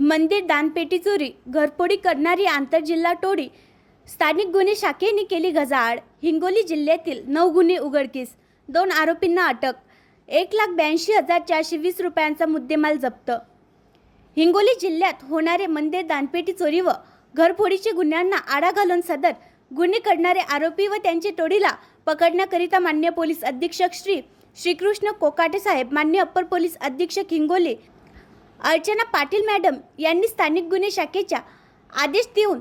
मंदिर दानपेटी चोरी घरफोडी करणारी आंतरजिल्हा टोळी स्थानिक गुन्हे शाखेने केली गजाआड हिंगोली जिल्ह्यातील नऊ गुन्हे उघडकीस दोन आरोपींना अटक एक लाख ब्याऐंशी हजार चारशे वीस रुपयांचा मुद्देमाल जप्त. हिंगोली जिल्ह्यात होणारे मंदिर दानपेटी चोरी व घरफोडीच्या गुन्ह्यांना आळा घालून सदर गुन्हे करणारे आरोपी व त्यांची टोळीला पकडण्याकरिता मान्य पोलीस अधीक्षक श्री श्रीकृष्ण कोकाटे साहेब मान्य अप्पर पोलीस अधीक्षक हिंगोली अर्चना पाटील मॅडम यांनी स्थानिक गुन्हे शाखेच्या आदेश देऊन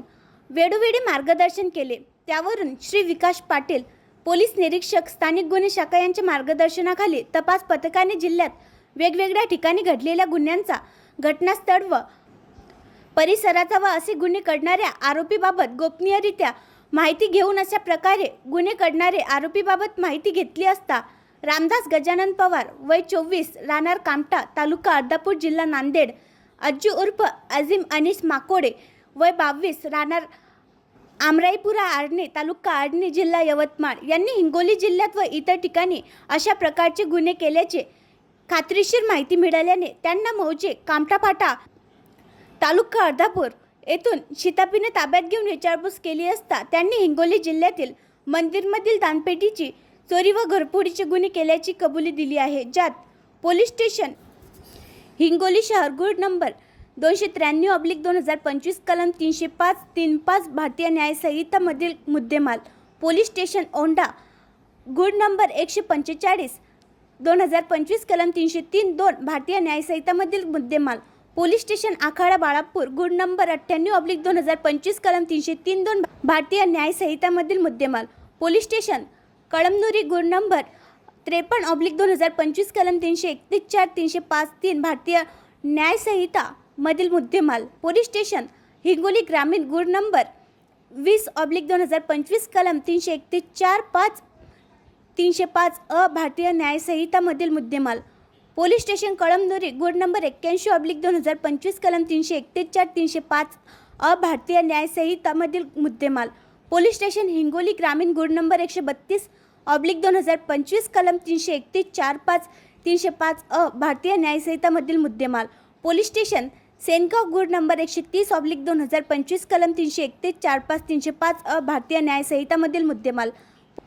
वेळोवेळी मार्गदर्शन केले. त्यावरून श्री विकास पाटील पोलीस निरीक्षक स्थानिक गुन्हे शाखा यांच्या मार्गदर्शनाखाली तपास पथकाने जिल्ह्यात वेगवेगळ्या ठिकाणी घडलेल्या गुन्ह्यांचा घटनास्थळ व परिसराचा व असे गुन्हे करणाऱ्या आरोपीबाबत गोपनीयरित्या माहिती घेऊन अशा प्रकारे गुन्हे करणारे आरोपीबाबत माहिती घेतली असता रामदास गजानन पवार वय चोवीस राहणार कामटा तालुका अर्धापूर जिल्हा नांदेड. अज्जू उर्फ अजिम अनिस माकोडे वय बावीस राहणार आमराईपुरा आर्णी तालुका आर्णी जिल्हा यवतमाळ. यांनी हिंगोली जिल्ह्यात व इतर ठिकाणी अशा प्रकारचे गुन्हे केल्याचे खात्रीशीर माहिती मिळाल्याने त्यांना मौजे कामटापाटा तालुका अर्धापूर येथून शितापीने ताब्यात घेऊन विचारपूस केली असता त्यांनी हिंगोली जिल्ह्यातील मंदिरमधील दानपेटीची चोरी व घरफोडीचे गुन्हे केल्याची कबुली दिली आहे ज्यात पोलीस स्टेशन हिंगोली शहर गुड नंबर दोनशे त्र्याण्णव अब्लिक दोन हजार पंचवीस कलम तीनशे पाच तीन पाच भारतीय न्यायसंहितामधील मुद्देमाल पोलीस स्टेशन ओंडा गुड नंबर एकशे पंचेचाळीस दोन हजार पंचवीस कलम तीनशे तीन दोन भारतीय न्यायसंहितामधील मुद्देमाल पोलीस स्टेशन आखाडा बाळापूर गुड नंबर अठ्ठ्याण्णव अब्लिक दोन हजार पंचवीस कलम तीनशे तीन दोन भारतीय न्यायसंहितामधील मुद्देमाल पोलीस स्टेशन कळमनुरी गुड नंबर त्रेपन्न ऑब्लिक दोन हजार पंचवीस कलम तीनशे एकतीस चार तीनशे पाच तीन भारतीय न्यायसंहिता मधील मुद्देमाल. पोलीस स्टेशन हिंगोली ग्रामीण गुड नंबर वीस ऑब्लिक दोन हजार पंचवीस कलम तीनशे एकतीस चार पाच तीनशे पाच अ भारतीय न्यायसंहितामधील मुद्देमाल. पोलीस स्टेशन कळमनुरी गुड नंबर एक्क्याऐंशी ऑब्लिक दोन हजार पंचवीस कलम तीनशे एकतीस चार तीनशे पाच अ भारतीय न्यायसंहितामधील मुद्देमाल. पोलीस स्टेशन हिंगोली ग्रामीण गुड नंबर एकशे बत्तीस ऑब्लिक दोन हजार पंचवीस कलम तीनशे एकतीस चार पाच तीनशे पाच अ भारतीय न्यायसंहितामधील मुद्देमाल. पोलीस स्टेशन सेनगाव गुड नंबर एकशे तीस ऑब्लिक दोन हजार पंचवीस कलम तीनशे एकतीस चार पाच तीनशे पाच अ भारतीय न्यायसंहितामधील मुद्देमाल.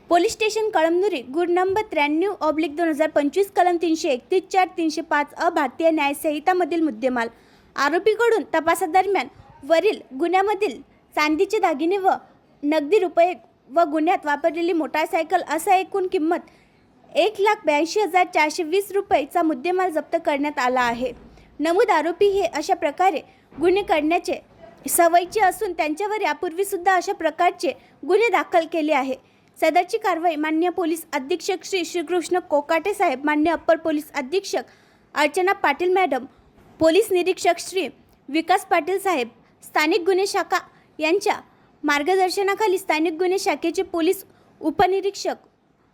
पोलीस स्टेशन कळमनुरी गुड नंबर त्र्याण्णव ऑब्लिक दोन हजार पंचवीस कलम तीनशे एकतीस चार तीनशे पाच अ भारतीय न्यायसंहितामधील मुद्देमाल. आरोपीकडून तपासादरम्यान वरील गुन्ह्यामधील चांदीचे दागिने व नगदी रुपये व गुन्ह्यात वापरलेली मोटारसायकल असा एकूण किंमत एक लाख ब्याऐंशी हजार चारशे वीस रुपयेचा मुद्देमाल जप्त करण्यात आला आहे. नमूद आरोपी हे अशा प्रकारे गुन्हे करण्याचे सवयीचे असून त्यांच्यावर यापूर्वीसुद्धा अशा प्रकारचे गुन्हे दाखल केले आहे. सदरची कारवाई मान्य पोलीस अधीक्षक श्री श्रीकृष्ण कोकाटे साहेब मान्य अप्पर पोलीस अधीक्षक अर्चना पाटील मॅडम पोलीस निरीक्षक श्री विकास पाटील साहेब स्थानिक गुन्हे शाखा यांच्या मार्गदर्शनाखाली स्थानिक गुन्हे शाखेचे पोलीस उपनिरीक्षक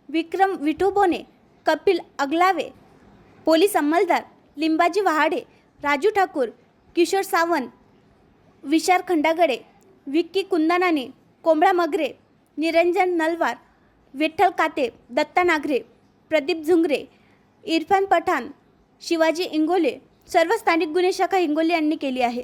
विक्रम विठोबोने कपिल अगलावे पोलीस अंमलदार लिंबाजी वहाडे राजू ठाकूर किशोर सावंत विशार खंडागडे विक्की कुंदानाने कोंबडा मगरे निरंजन नलवार विठ्ठल काते दत्ता नागरे प्रदीप झुंगरे इरफान पठाण शिवाजी इंगोले सर्व स्थानिक गुन्हे शाखा हिंगोली यांनी केली आहे.